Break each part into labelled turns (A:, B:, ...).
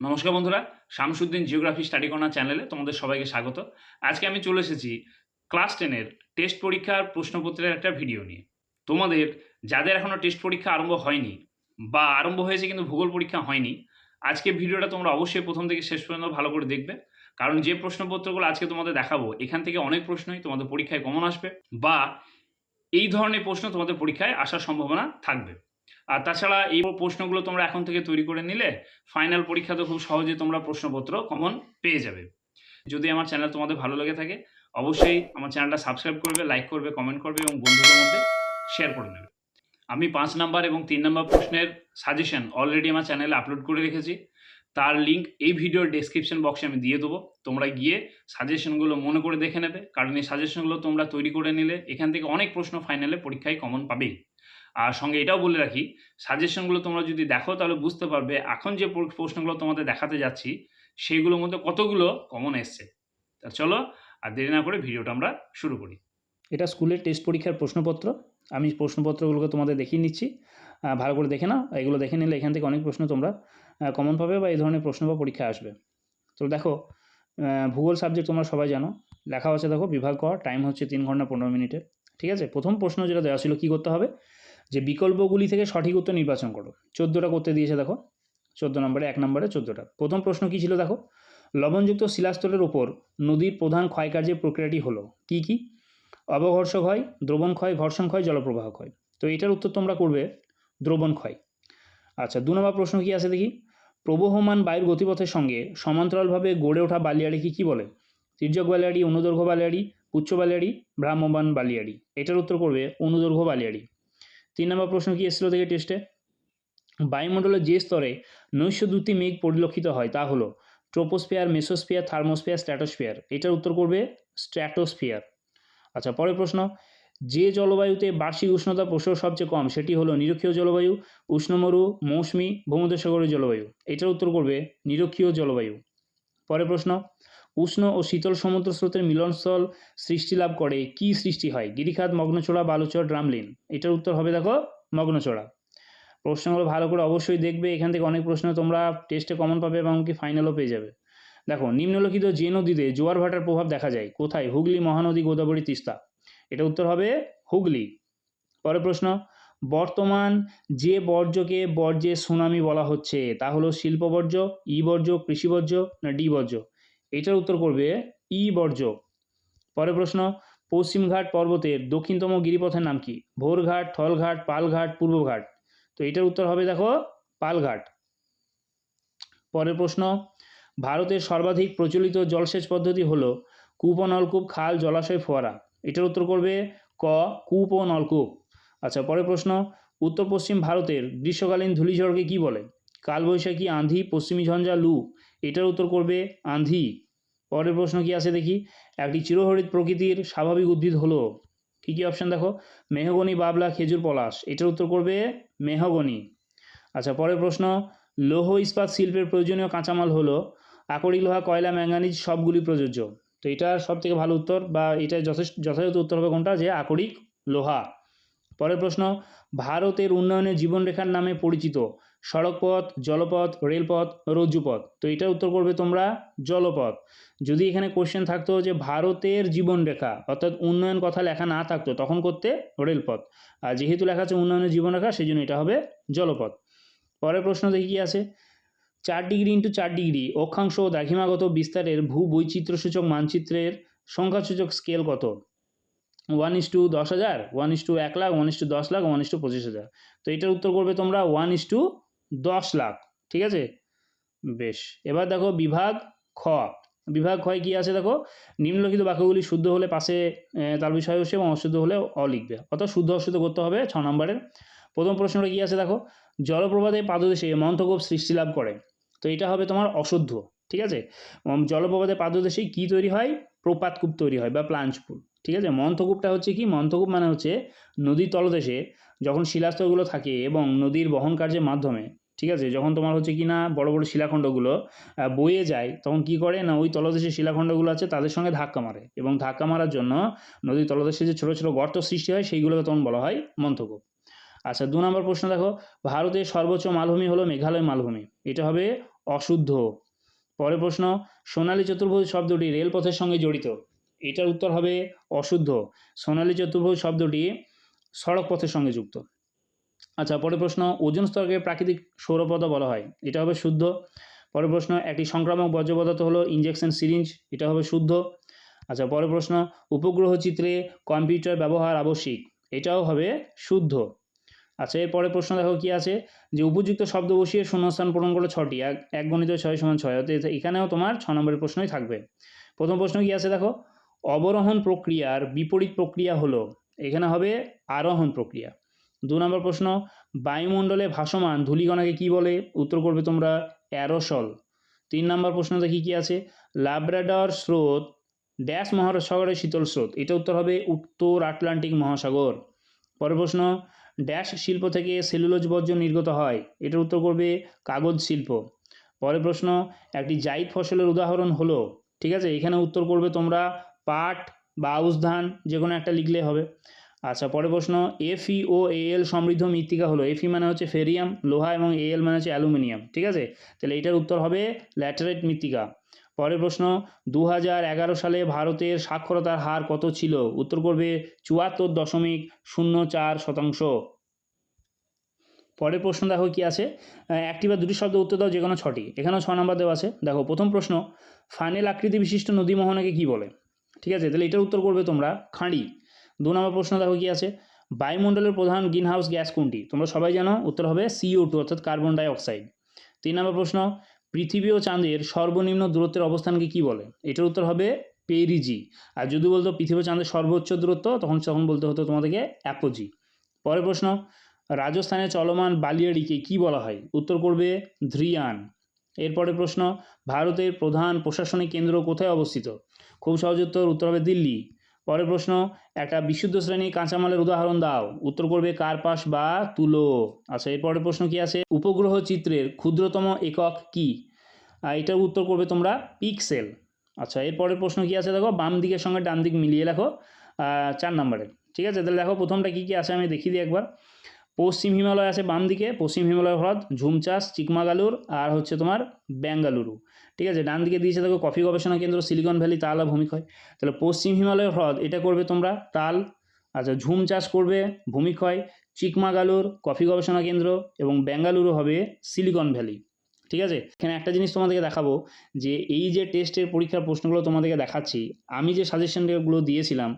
A: নমস্কার বন্ধুরা, Shamsuddin geography study corner চ্যানেলে তোমাদের সবাইকে স্বাগত। আজকে আমি চলে এসেছি ক্লাস টেনের টেস্ট পরীক্ষার প্রশ্নপত্রের একটা ভিডিও নিয়ে। তোমাদের, যাদের এখনও টেস্ট পরীক্ষা আরম্ভ হয়নি বা আরম্ভ হয়েছে কিন্তু ভূগোল পরীক্ষা হয়নি, আজকে ভিডিওটা তোমরা অবশ্যই প্রথম থেকে শেষ পর্যন্ত ভালো করে দেখবে। কারণ যে প্রশ্নপত্রগুলো আজকে তোমাদের দেখাবো, এখান থেকে অনেক প্রশ্নই তোমাদের পরীক্ষায় কমন আসবে বা এই ধরনের প্রশ্ন তোমাদের পরীক্ষায় আসার সম্ভাবনা থাকবে। আর তাছাড়া এই প্রশ্নগুলো তোমরা এখন থেকে তৈরি করে নিলে ফাইনাল পরীক্ষাতে খুব সহজে তোমরা প্রশ্নপত্র কমন পেয়ে যাবে। যদি আমার চ্যানেল তোমাদের ভালো লেগে থাকে, অবশ্যই আমার চ্যানেলটা সাবস্ক্রাইব করবে লাইক করবে কমেন্ট করবে এবং বন্ধুদের মধ্যে শেয়ার করে নেবে। আমি পাঁচ নাম্বার এবং তিন নাম্বার প্রশ্নের সাজেশন অলরেডি আমার চ্যানেলে আপলোড করে রেখেছি। তার লিঙ্ক এই ভিডিওর ডেসক্রিপশন বক্সে আমি দিয়ে দেবো। তোমরা গিয়ে সাজেশনগুলো মনে করে দেখে নেবে। কারণ এই সাজেশনগুলো তোমরা তৈরি করে নিলে এখান থেকে অনেক প্রশ্ন ফাইনালে পরীক্ষায় কমন পাবেই। আর সঙ্গে এটাও বলে রাখি সাজেশনগুলো তোমরা যদি দেখো তাহলে বুঝতে পারবে এখন যে প্রশ্নগুলো তোমাদের দেখাতে যাচ্ছি, সেইগুলোর মধ্যে কতগুলো কমন এসছে। তা চলো আর দেরি না করে ভিডিওটা আমরা শুরু করি।
B: এটা স্কুলের টেস্ট পরীক্ষার প্রশ্নপত্র। আমি প্রশ্নপত্রগুলোকে তোমাদের দেখিয়ে নিচ্ছি। ভালো করে দেখে নাও। এগুলো দেখে নিলে এখান থেকে অনেক প্রশ্ন তোমরা কমন পাবে বা এই ধরনের প্রশ্ন বা পরীক্ষা আসবে। তো দেখো ভূগোল সাবজেক্ট তোমরা সবাই জানো। লেখা হচ্ছে দেখো বিভাগ কর টাইম হচ্ছে তিন ঘণ্টা পনেরো মিনিটের ঠিক আছে? প্রথম প্রশ্ন যেটা দেওয়া ছিল কী করতে হবে? যে বিকল্পগুলি থেকে সঠিক উত্তর নির্বাচন করো। চোদ্দোটা করতে দিয়েছে, দেখো। চোদ্দ নম্বরে, এক নম্বরে চোদ্দোটা। প্রথম প্রশ্ন কী ছিল, দেখো? লবণযুক্ত শিলাস্তরের ওপর নদীর প্রধান ক্ষয়কার্যের প্রক্রিয়াটি হলো কী কী? অবঘর্ষ ক্ষয়, দ্রবণ ক্ষয়, ঘর্ষণ ক্ষয়, জলপ্রবাহ ক্ষয়। তো এটার উত্তর তোমরা করবে দ্রবণ ক্ষয়। আচ্ছা দু নম্বর প্রশ্ন কি আছে দেখি? প্রবহমান বায়ুর গতিপথের সঙ্গে সমান্তরালভাবে গড়ে ওঠা বালিয়াড়িকে কি বলে? তির্যক বালিয়াড়ি অনুদৈর্ঘ্য বালিয়াড়ি উচ্চ বালিয়াড়ি ভ্রাম্যমান বালিয়াড়ি এটার উত্তর করবে অনুদৈর্ঘ্য বালিয়াড়ি তিন নম্বর প্রশ্ন কি এসেছিল দেখে টেস্টে বায়ুমণ্ডলের যে স্তরে নৈশ দুটি মেঘ পরিলক্ষিত হয় তা হলো ট্রোপোস্ফিয়ার, মেসোস্ফিয়ার, থার্মোস্ফিয়ার, স্ট্র্যাটোস্ফিয়ার। এটার উত্তর করবে স্ট্র্যাটোস্ফিয়ার। আচ্ছা পরের প্রশ্ন, যে জলবায়ুতে বার্ষিক উষ্ণতা প্রসর সবচেয়ে কম সেটি হলো নিরক্ষীয় জলবায়ু, উষ্ণমরু, মৌসুমি, ভূমধ্যসাগরীয় জলবায়ু। এটার উত্তর করবে নিরক্ষীয় জলবায়ু। পরের প্রশ্ন উষ্ণ ও শীতল সমুদ্র স্রোতের মিলনস্থল সৃষ্টি লাভ করে। কি সৃষ্টি হয়? গিরিখাত মগ্নচোড়া বালুচর, ড্রামলিন। এটার উত্তর হবে দেখো মগ্নচড়া প্রশ্নগুলো ভালো করে অবশ্যই দেখবে। এখান থেকে অনেক প্রশ্ন তোমরা টেস্টে কমন পাবে এবং কি ফাইনালও পেয়ে যাবে। দেখো, নিম্নলিখিত যে নদীতে জোয়ার ভাটার প্রভাব দেখা যায়। কোথায়? হুগলি, মহানদী, গোদাবরী, তিস্তা। এটা উত্তর হবে হুগলি। পরের প্রশ্ন, বর্তমান যে বর্জ্যকে বর্জ্যের সুনামি বলা হচ্ছে, তা হলো শিল্প বর্জ্য ই বর্জ্য কৃষি বর্জ্য না ডি বর্জ্য? এটার উত্তর করবে ই বর্জ্য। পরের প্রশ্ন, পশ্চিমঘাট পর্বতের দক্ষিণতম গিরিপথের নাম কি? ভোরঘাট, থলঘাট, পালঘাট, পূর্বঘাট। তো এটার উত্তর হবে দেখো পালঘাট। পরের প্রশ্ন, ভারতের সর্বাধিক প্রচলিত জলসেচ পদ্ধতি হলো কূপ ও নলকূপ, খাল, জলাশয়, ফোয়ারা। এটার উত্তর করবে ক, কূপ ও নলকূপ। আচ্ছা পরের প্রশ্ন উত্তর পশ্চিম ভারতের গ্রীষ্মকালীন ধূলিঝড়কে কি বলে? কালবৈশাখী, আঁধি, পশ্চিমী ঝঞ্ঝা, লু। এটার উত্তর করবে আঁধি। পরের প্রশ্ন কি আছে দেখি? একটি চিরহরিত প্রকৃতির স্বাভাবিক উদ্ভিদ হলো। কী কী অপশান দেখো? মেহগনি, বাবলা, খেজুর, পলাশ। এটার উত্তর করবে মেহগনি। আচ্ছা পরের প্রশ্ন, লৌহ ইস্পাত শিল্পের প্রয়োজনীয় কাঁচামাল হলো আকরিক লোহা, কয়লা, ম্যাঙ্গানিজ সবগুলি প্রযোজ্য। তো এটার সব থেকে ভালো উত্তর বা এটা যথেষ্ট যথাযথ উত্তর হবে কোনটা? যে আকরিক লোহা। পরের প্রশ্ন, ভারতের উন্নয়নে জীবনরেখার নামে পরিচিত সড়কপথ, জলপথ, রেলপথ, রজ্জুপথ। তো এটার উত্তর করবে তোমরা জলপথ। যদি এখানে কোশ্চেন থাকতো যে ভারতের জীবনরেখা, অর্থাৎ উন্নয়ন কথা লেখা না থাকতো, তখন করতে রেলপথ। আর যেহেতু লেখা আছে উন্নয়নের জীবনরেখা সেই জন্য এটা হবে জলপথ। পরের প্রশ্ন দেখি কি আছে? চার ডিগ্রি ইন্টু চার ডিগ্রি, অক্ষাংশ ও দ্রাঘিমাগত বিস্তারের ভূ বৈচিত্র্যসূচক মানচিত্রের সংখ্যাসূচক স্কেল কত? ওয়ান ইস টু দশ হাজার ওয়ান ইস টু এক লাখ ওয়ান ইস টু দশ লাখ ওয়ান ইস টু পঁচিশ হাজার। তো এটার উত্তর করবে তোমরা ওয়ান ইস টু দশ লাখ ঠিক আছে? বেশ এবার দেখো বিভাগ খ। বিভাগ ক্ষয় কী আছে দেখো? নিম্নলিখিত বাক্যগুলি শুদ্ধ হলে পাশে তার বিষয় বসে এবং অশুদ্ধ হলে অ লিখবে অর্থাৎ শুদ্ধ অশুদ্ধ করতে হবে ছ নম্বরের। প্রথম প্রশ্নটা কী আছে দেখো? জলপ্রপাতের পাদদেশে মন্থকূপ সৃষ্টি লাভ করে। তো এটা হবে তোমার অশুদ্ধ ঠিক আছে? উম, জলপ্রপাতের পাদদেশেই কী তৈরি হয়? প্রপাতকূপ তৈরি হয় বা প্লাঞ্চপুর ঠিক আছে? মন্থকূপটা হচ্ছে কি? মন্থকূপ মানে হচ্ছে নদীর তলদেশে যখন শিলাস্তরগুলো থাকে এবং নদীর বহন কার্যের মাধ্যমে ঠিক আছে? যখন তোমার হচ্ছে কি না বড় বড় শিলাখণ্ডগুলো বয়ে যায়, তখন কি করে না ওই তলদেশে শিলাখণ্ডগুলো আছে তাদের সঙ্গে ধাক্কা মারে এবং ধাক্কা মারার জন্য নদীর তলদেশে যে ছোটো ছোটো গর্ত সৃষ্টি হয় সেইগুলোকে তখন বলা হয় মন্থকূপ আচ্ছা দু নম্বর প্রশ্ন দেখো, ভারতের সর্বোচ্চ মালভূমি হলো মেঘালয় মালভূমি। এটা হবে অশুদ্ধ। পরের প্রশ্ন, সোনালী চতুর্ভুজ শব্দটি রেলপথের সঙ্গে জড়িত। এটার উত্তর হবে অশুদ্ধ। সোনালী চতুর্ভুজ শব্দটি সড়ক পথের সঙ্গে যুক্ত। আচ্ছা পরের প্রশ্ন, ওজন স্তরকে প্রাকৃতিক সৌরপদ বলা হয়। এটা হবে শুদ্ধ। পরের প্রশ্ন, একটি সংক্রামক বর্জ্য পদার্থ হলো ইঞ্জেকশন সিরিঞ্জ এটা হবে শুদ্ধ। আচ্ছা পরের প্রশ্ন, উপগ্রহ চিত্রে কম্পিউটার ব্যবহার আবশ্যিক, এটাও হবে শুদ্ধ। আচ্ছা এর এরপরে প্রশ্ন দেখো কি আছে? যে উপযুক্ত শব্দ বসিয়ে শূন্যস্থান পূরণ করল ছটি, এক এক গণিত ছয় সমান ছয় অর্থাৎ এখানেও তোমার ছ নম্বরের প্রশ্নই থাকবে। প্রথম প্রশ্ন কি আছে দেখো? অবরোহণ প্রক্রিয়ার বিপরীত প্রক্রিয়া হলো, এখানে হবে আরোহণ প্রক্রিয়া। দু নম্বর প্রশ্ন, বায়ুমণ্ডলে ভাসমান ধূলিকণাকে কি বলে? উত্তর করবে তোমরা, অ্যারোসল। তিন নম্বর প্রশ্ন দেখি কি আছে? লাব্রাডর স্রোত, ড্যাশ মহাসাগরের শীতল স্রোত, এটা উত্তর হবে উত্তর আটলান্টিক মহাসাগর। পরের প্রশ্ন, ড্যাশ শিল্প থেকে সেলুলোজ বর্জ্য নির্গত হয় এটার উত্তর করবে কাগজ শিল্প। পরের প্রশ্ন, একটি জাইদ ফসলের উদাহরণ হলো, ঠিক আছে? এখানে উত্তর করবে তোমরা পাট বা আউশ ধান যে কোনো একটা লিখলে হবে। আচ্ছা পরের প্রশ্ন এফি ও এএল সমৃদ্ধ মৃত্তিকা হলো এফি মানে হচ্ছে ফেরিয়াম, লোহা এবং এএল মানে হচ্ছে অ্যালুমিনিয়াম, ঠিক আছে? তাহলে এটার উত্তর হবে ল্যাটেরাইট মৃত্তিকা। পরের প্রশ্ন দু সালে ভারতের সাক্ষরতার হার কত ছিল? উত্তর করবে চুয়াত্তর দশমিক শূন্য চার শতাংশ। পরের প্রশ্ন দেখো কি আছে? একটি বা দুটি শব্দ উত্তর দাও যে কোনো ছটি। এখানেও ছ নম্বর দেওয়া আছে। দেখো, প্রথম প্রশ্ন, ফানেল আকৃতি বিশিষ্ট নদী মোহনাকে কি বলে? ঠিক আছে, তাহলে এটার উত্তর করবে তোমরা, খাঁড়ি। দু নম্বর প্রশ্ন দেখো কি আছে? বায়ুমণ্ডলের প্রধান গ্রিন হাউস গ্যাস কোনটি? তোমরা সবাই জানো, উত্তর হবে সিও টু অর্থাৎ কার্বন ডাইঅক্সাইড তিন নম্বর প্রশ্ন, পৃথিবী ও চাঁদের সর্বনিম্ন দূরত্বের অবস্থানকে কি বলে? এটার উত্তর হবে পেরিজি। আর যদি বলতো পৃথিবী চাঁদের সর্বোচ্চ দূরত্ব, তখন তখন বলতে হতো তোমাদেরকে অ্যাপোজি। পরের প্রশ্ন, রাজস্থানে চলমান বালিয়াড়িকে কি বলা হয়? উত্তর করবে ধ্রিয়ান এরপরে প্রশ্ন, ভারতের প্রধান প্রশাসনিক কেন্দ্র কোথায় অবস্থিত? খুব সহজ উত্তর উত্তর হবে দিল্লি। পরের প্রশ্ন, একটা বিশুদ্ধ শ্রেণির কাঁচামালের উদাহরণ দাও। উত্তর করবে কার্পাস বা তুলো। আচ্ছা এরপরের প্রশ্ন কি আছে? উপগ্রহ চিত্রের ক্ষুদ্রতম একক কি? এটার উত্তর করবে তোমরা পিক্সেল। আচ্ছা এরপরের প্রশ্ন কি আছে দেখো? বাম দিকের সঙ্গে ডান দিক মিলিয়ে লেখো চার নম্বরের ঠিক আছে? তাহলে দেখো, প্রথমটা কি কি আছে আমি দেখিয়ে দিই একবার। পশ্চিম হিমালয় আছে বাম দিকে, পশ্চিম হিমালয় হ্রদ ঝুমচাষ চিকমাগালুর আর হচ্ছে তোমার বেঙ্গালুরু। ঠিক আছে, ডান দিকে দিয়েছে দেখো কফি গবেষণা কেন্দ্র, সিলিকন ভ্যালি, তাল আর ভূমিক্ষয়। তাহলে পশ্চিম হিমালয় হ্রদ, এটা করবে তোমরা তাল আচ্ছা ঝুম চাষ করবে ভূমিক্ষয়, চিকমাগালুর, কফি গবেষণা কেন্দ্র এবং বেঙ্গালুরু হবে সিলিকন ভ্যালি। ঠিক আছে, এখানে একটা জিনিস তোমাদেরকে দেখাবো যে এই যে টেস্টের পরীক্ষার প্রশ্নগুলো তোমাদেরকে দেখাচ্ছি, আমি যে সাজেশনগুলো দিয়েছিলাম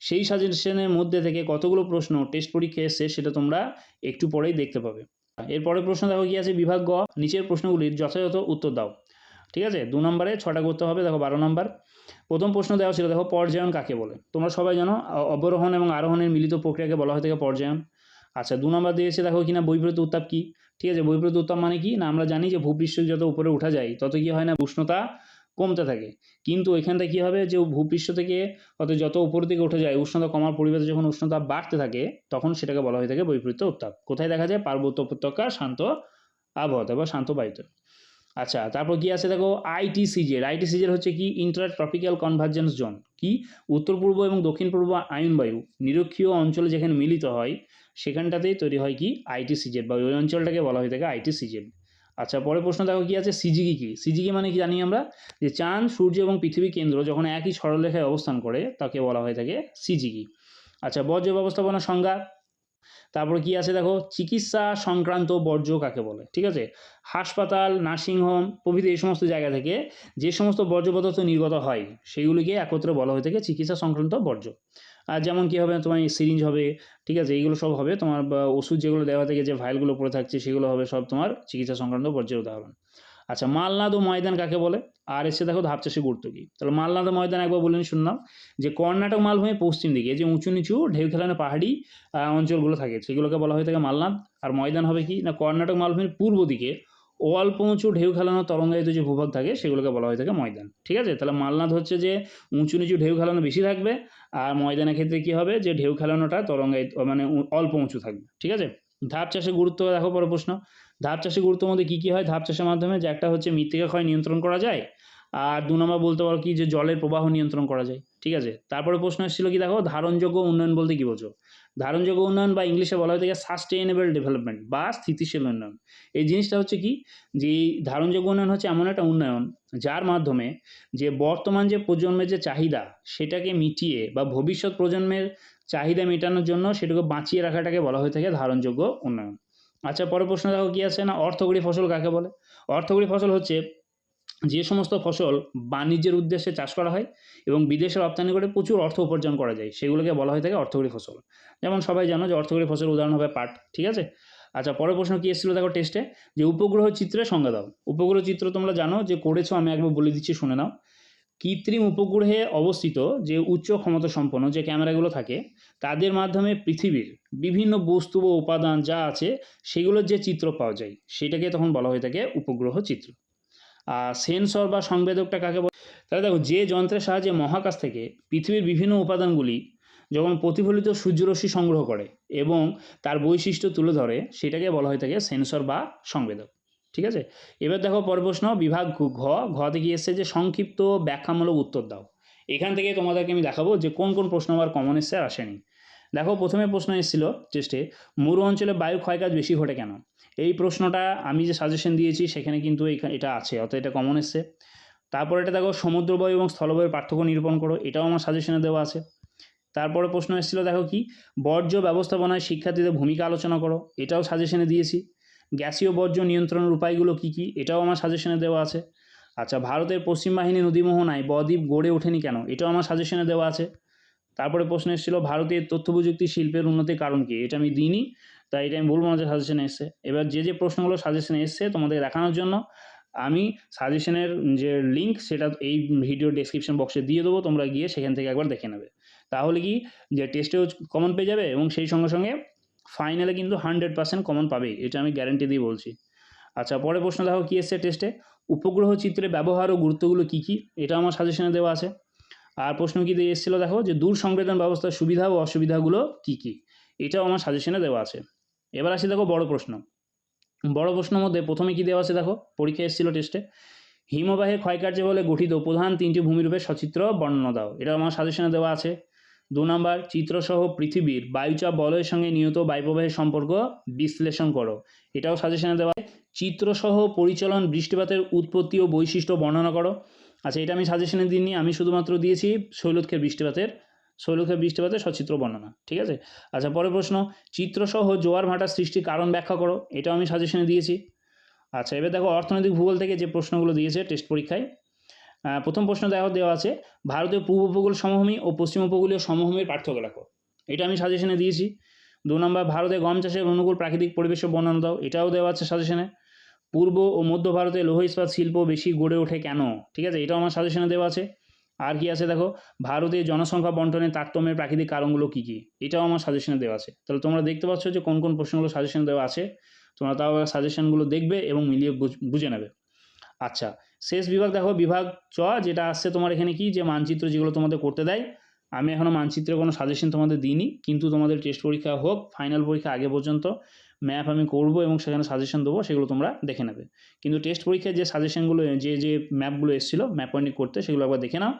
B: সেই সাজেশনের মধ্যে থেকে কতগুলো প্রশ্ন টেস্ট পরীক্ষা এসছে সেটা তোমরা একটু পরেই দেখতে পাবে। এরপরের প্রশ্ন দেখো কি আছে? বিভাগ গ। নিচের প্রশ্নগুলির যথাযথ উত্তর দাও। ঠিক আছে? দু নম্বরে ছটা করতে হবে, দেখো বারো নম্বর। প্রথম প্রশ্ন দেওয়া ছিল, দেখো পর্যায়ন কাকে বলে? তোমরা সবাই জানো অবরোহণ এবং আরোহণের মিলিত প্রক্রিয়াকে বলা হয় থেকে পর্যায়ন। আচ্ছা দু নম্বর দিয়েছে দেখো কিনা বৈপরীত উত্তাপ কি? ঠিক আছে বৈপরীত উত্তাপ মানে কি? না, আমরা জানি যে ভূপৃষ্ঠ যত উপরে উঠা যায়, তত কি হয় না? উষ্ণতা কমতে থাকে। কিন্তু এখানটা কী হবে যে ভূপৃষ্ঠ থেকে অত যত উপর দিকে উঠে যায়, উষ্ণতা কমার পরিবেশে যখন উষ্ণতা বাড়তে থাকে, তখন সেটাকে বলা হয়ে থাকে বৈপরীত্য উত্তাপ। কোথায় দেখা যায়? পার্বত্য উপত্যকা, শান্ত আবহাওয়াতে বা শান্ত বায়ুতে। আচ্ছা তারপর কি আছে দেখো? আইটিসিজেড আইটিসিজেড হচ্ছে কি? ইন্টার ট্রপিক্যাল কনভার্জেন্স জোন কি? উত্তর পূর্ব এবং দক্ষিণ পূর্ব আয়ন বায়ু। নিরক্ষীয় অঞ্চলে যেখানে মিলিত হয়, সেখানটাতেই তৈরি হয় কি? আইটিসিজেড বা ওই অঞ্চলটাকে বলা হয়ে থাকে আইটিসিজেড আচ্ছা পরের প্রশ্ন দেখো কি আছে? সিজিকি কি? সিজিকি মানে কি জানি আমরা? যে চাঁদ, সূর্য এবং পৃথিবী কেন্দ্র যখন একই সরলরেখায় অবস্থান করে, তাকে বলা হয়ে থাকে সিজিকি আচ্ছা বর্জ্য ব্যবস্থাপনা সংজ্ঞা। তারপরে কি আছে দেখো? চিকিৎসা সংক্রান্ত বর্জ্য কাকে বলে? ঠিক আছে? হাসপাতাল, নার্সিংহোম, প্রভৃতি এই সমস্ত জায়গা থেকে যে সমস্ত বর্জ্য পদার্থ নির্গত হয়, সেগুলিকে একত্রে বলা হয়ে থাকে চিকিৎসা সংক্রান্ত বর্জ্য। আর যেমন কী হবে তোমার সিরিঞ্জ হবে, ঠিক আছে, এইগুলো সব হবে, তোমার ওষুধ যেগুলো দেওয়া থেকে যে ফাইলগুলো পড়ে থাকছে, সেগুলো হবে সব তোমার চিকিৎসা সংক্রান্ত বর্জ্যের উদাহরণ। আচ্ছা মালনাদ ও ময়দান কাকে বলে? আর এসে দেখো ধাপ চাষের গুরুত্ব কী। তাহলে মালনাদ ও ময়দান একবার বলে শুনলাম যে কর্ণাটক মালভূমি পশ্চিম দিকে যে উঁচু নিচু ঢেউ খেলানো পাহাড়ি অঞ্চলগুলো থাকে, সেগুলোকে বলা হয়ে থাকে মালনাদ। আর ময়দান হবে কি? না, কর্ণাটক মালভূমির পূর্ব দিকে অল্প উঁচু ঢেউ খেলানো তরঙ্গায়িত যে ভূভাগ থাকে, সেগুলোকে বলা হয়ে থাকে ময়দান, ঠিক আছে? তাহলে মালনাদ হচ্ছে যে উঁচু নিচু ঢেউ খেলানো বেশি থাকবে আর ময়দানের ক্ষেত্রে কি হবে? যে ঢেউ খেলানোটা তরঙ্গায়িত মানে অল্প উঁচু থাকবে, ঠিক আছে? ধাপ চাষে গুরুত্ব দেখো পরে প্রশ্ন। ধাপ চাষে গুরুত্ব মধ্যে কী কী হয়? ধাপ চাষের মাধ্যমে যে একটা হচ্ছে মৃত্তিকা ক্ষয় নিয়ন্ত্রণ করা যায় আর দু নম্বর বলতে পারো কি যে জলের প্রবাহ নিয়ন্ত্রণ করা যায়, ঠিক আছে? তারপরে প্রশ্ন এসেছিল কি দেখো? ধারণযোগ্য উন্নয়ন বলতে কী বোঝো? ধারণযোগ্য উন্নয়ন বা ইংলিশে বলা হয়ে থাকে সাস্টেইনেবল ডেভেলপমেন্ট বা স্থিতিশীল উন্নয়ন। এই জিনিসটা হচ্ছে কি? যে ধারণযোগ্য উন্নয়ন হচ্ছে এমন একটা উন্নয়ন যার মাধ্যমে যে বর্তমান যে প্রজন্মের যে চাহিদা সেটাকে মিটিয়ে বা ভবিষ্যৎ প্রজন্মের চাহিদা মেটানোর জন্য সেটাকে বাঁচিয়ে রাখাটাকে বলা হয়ে থাকে ধারণযোগ্য উন্নয়ন। আচ্ছা পরের প্রশ্ন দেখো কী আছে না? অর্থকরী ফসল কাকে বলে? অর্থকরী ফসল হচ্ছে যে সমস্ত ফসল বাণিজ্যের উদ্দেশ্যে চাষ করা হয় এবং বিদেশে রপ্তানি করে প্রচুর অর্থ উপার্জন করা যায়, সেগুলোকে বলা হয়ে থাকে অর্থকরী ফসল। যেমন সবাই জানো যে অর্থকরী ফসল উদাহরণ হবে পাট, ঠিক আছে? আচ্ছা পরের প্রশ্ন কী এসেছিল দেখো টেস্টে যে উপগ্রহ চিত্রের সংজ্ঞা দাও। উপগ্রহ চিত্র তোমরা জানো যে করেছ, আমি একবার বলে দিচ্ছি, শুনে নাও। কৃত্রিম উপগ্রহে অবস্থিত যে উচ্চ ক্ষমতা সম্পন্ন যে ক্যামেরাগুলো থাকে, তাদের মাধ্যমে পৃথিবীর বিভিন্ন বস্তু বা উপাদান যা আছে, সেগুলোর যে চিত্র পাওয়া যায়, সেটাকে তখন বলা হয়ে থাকে উপগ্রহ চিত্র। সেন্সর বা সংবেদকটা কাকে বলে? তাহলে দেখো, যে যন্ত্রের সাহায্যে মহাকাশ থেকে পৃথিবীর বিভিন্ন উপাদানগুলি যখন প্রতিফলিত সূর্যরশ্মি সংগ্রহ করে এবং তার বৈশিষ্ট্য তুলে ধরে, সেটাকে বলা হয়ে থাকে সেন্সর বা সংবেদক। ঠিক আছে? এবার দেখো পর প্রশ্ন, বিভাগ ঘ- ঘ ঘতে কি এসছে যে সংক্ষিপ্ত ব্যাখ্যামূলক উত্তর দাও। এখান থেকে তোমাদেরকে আমি দেখাবো যে কোন কোন প্রশ্ন আবার কমন এসছে আর আসেনি। দেখো প্রথমে প্রশ্ন এসেছিল টেস্টে মরু অঞ্চলে বায়ু ক্ষয়কাজ বেশি ঘটে কেন? এই প্রশ্নটা আমি যে সাজেশন দিয়েছি, সেখানে কিন্তু এটা আছে অর্থাৎ এটা কমন এসছে। তারপরে এটা দেখো, সমুদ্রবায়ু এবং স্থলবায়ুর পার্থক্য নিরূপণ করো, এটাও আমার সাজেশনে দেওয়া আছে। তারপরে প্রশ্ন এসেছিল, দেখো কি? বর্জ্য ব্যবস্থাপনায় শিক্ষার্থীদের ভূমিকা আলোচনা করো, এটাও সাজেশনে দিয়েছি। গ্যাসীয় বর্জ্য নিয়ন্ত্রণের উপায়গুলো কী কী, এটাও আমার সাজেশনে দেওয়া আছে। আচ্ছা ভারতের পশ্চিম বাহিনী নদীমোহনায় বদ্বীপ গড়ে ওঠেনি কেন, এটাও আমার সাজেশনে দেওয়া আছে। তারপরে প্রশ্ন এসেছিল, ভারতের তথ্য প্রযুক্তি শিল্পের উন্নতির কারণ কি? এটা আমি দিইনি, তাই এটা আমি বলব না যে সাজেশনে এসছে। এবার যে যে প্রশ্নগুলো সাজেশনে এসছে তোমাদের দেখানোর জন্য, আমি সাজেশনের যে লিঙ্ক সেটা এই ভিডিও ডেসক্রিপশন বক্সে দিয়ে দেবো, তোমরা গিয়ে সেখান থেকে একবার দেখে নেবে। তাহলে কি? যে টেস্টেও কমন পেয়ে যাবে এবং সেই সঙ্গে সঙ্গে ফাইনালে কিন্তু হান্ড্রেড পার্সেন্ট কমন পাবেই, এটা আমি গ্যারান্টি দিয়ে বলছি। আচ্ছা পরে প্রশ্ন দেখো, কী এসছে টেস্টে উপগ্রহ চিত্রে ব্যবহার ও গুরুত্বগুলো কী কী? এটা আমার সাজেশনে দেওয়া আছে। আর প্রশ্ন কী এসেছিল দেখো যে দূর সংবেদন ব্যবস্থার সুবিধা ও অসুবিধাগুলো কী কী? এটাও আমার সাজেশনে দেওয়া আছে। এবার আসি দেখো বড় প্রশ্ন। বড় প্রশ্নের মধ্যে প্রথমে কী দেওয়া আছে দেখো? পরীক্ষা এসেছিল টেস্টে হিমবাহে ক্ষয়কার্য বলে গঠিত প্রধান তিনটি ভূমিরূপের সচিত্র বর্ণনা দাও। এটা আমার সাজেশনে দেওয়া আছে। দু নম্বর, চিত্রসহ পৃথিবীর বায়ুচাপ বলয়ের সঙ্গে নিয়ত বায়ুপ্রবাহের সম্পর্ক বিশ্লেষণ করো। এটাও সাজেশনে দেওয়া। চিত্রসহ পরিচালন বৃষ্টিপাতের উৎপত্তি ও বৈশিষ্ট্য বর্ণনা করো। আচ্ছা এটা আমি সাজেশনে দিইনি। আমি শুধুমাত্র দিয়েছি শৈলক্ষের বৃষ্টিপাতের। শৈলক্ষের বৃষ্টিপাতের সচিত্র বর্ণনা, ঠিক আছে? আচ্ছা পরের প্রশ্ন, চিত্রসহ জোয়ার ভাটার সৃষ্টির কারণ ব্যাখ্যা করো। এটাও আমি সাজেশনে দিয়েছি। আচ্ছা এবার দেখো, অর্থনৈতিক ভূগোল থেকে যে প্রশ্নগুলো দিয়েছে টেস্ট পরীক্ষায় প্রথম প্রশ্ন দেখো, দেওয়া আছে, ভারতীয় পূর্ব উপকূল সমভূমি ও পশ্চিম উপকূলীয় সমভূমির পার্থক্য রাখো এটা আমি সাজেশনে দিয়েছি। দু নম্বর, ভারতে গম চাষের অনুকূল প্রাকৃতিক পরিবেশের বর্ণনা দাও। এটাও দেওয়া আছে সাজেশনে পূর্ব ও মধ্য ভারতে লৌহ ইস্পাত শিল্প বেশি গড়ে ওঠে কেন? ঠিক আছে, এটাও আমার সাজেশনে দেওয়া আছে। আর কি আছে দেখো? ভারতে জনসংখ্যা বন্টনের তারতম্যের প্রাকৃতিক কারণগুলো কী কী? এটাও আমার সাজেশনে দেওয়া আছে। তাহলে তোমরা দেখতে পাচ্ছ যে কোন কোন প্রশ্নগুলো সাজেশনে দেওয়া আছে। তোমরা তাও সাজেশনগুলো দেখবে এবং মিলিয়ে বুঝে নেবে। আচ্ছা শেষ বিভাগ দেখো, বিভাগ চ, যেটা আসছে তোমার এখানে কি? যে মানচিত্র যেগুলো তোমাদের করতে দেয় আমি এখনও মানচিত্রে কোনো সাজেশন তোমাদের দিইনি, কিন্তু তোমাদের টেস্ট পরীক্ষা হোক ফাইনাল পরীক্ষা আগে পর্যন্ত ম্যাপ আমি করব এবং সেখানে সাজেশন দেবো, সেগুলো তোমরা দেখে নেবে। কিন্তু টেস্ট পরীক্ষায় যে সাজেশনগুলো যে যে ম্যাপগুলো এসেছিল ম্যাপ পয়েন্টিং করতে, সেগুলো একবার দেখে নাও।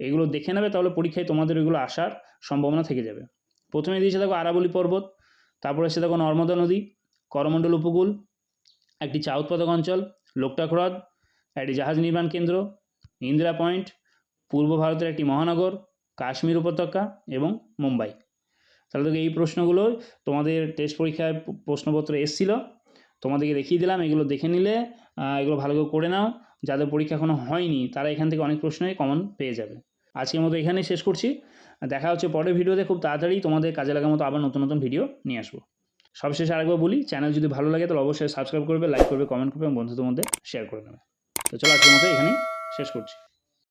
B: এগুলো দেখে নেবে, তাহলে পরীক্ষায় তোমাদের এগুলো আসার সম্ভাবনা থেকে যাবে। প্রথমে দিয়েছে দেখো আরাবলি পর্বত, তারপরে এসে দেখো নর্মদা নদী, করমণ্ডল উপকূল, একটি চা উৎপাদক অঞ্চল লোকটাক হ্রদ একটি জাহাজ নির্মাণ কেন্দ্র, ইন্দিরা পয়েন্ট, পূর্ব ভারতের একটি মহানগর কাশ্মীর উপত্যকা এবং মুম্বাই। তাহলে দেখো এই প্রশ্নগুলো তোমাদের টেস্ট পরীক্ষায় প্রশ্নপত্র এসেছিল। তোমাদেরকে দেখিয়ে দিলাম, এগুলো দেখে নিলে এগুলো ভালো করে করে নাও। যাদের পরীক্ষা এখনও হয়নি, তারা এখান থেকে অনেক প্রশ্নই কমন পেয়ে যাবে। আজকের মতো এখানেই শেষ করছি। দেখা হচ্ছে পরের ভিডিওতে। খুব তাড়াতাড়ি তোমাদের কাজে লাগার মতো আবার নতুন নতুন ভিডিও নিয়ে আসব। সবশেষে আরেকবার বলি চ্যানেল যদি ভালো লাগে তাহলে অবশ্যই সাবস্ক্রাইব করবে লাইক করবে কমেন্ট করবে এবং বন্ধুদের মধ্যে শেয়ার করে নেবে। তো চলো আজকের মতো এখানেই শেষ করছি।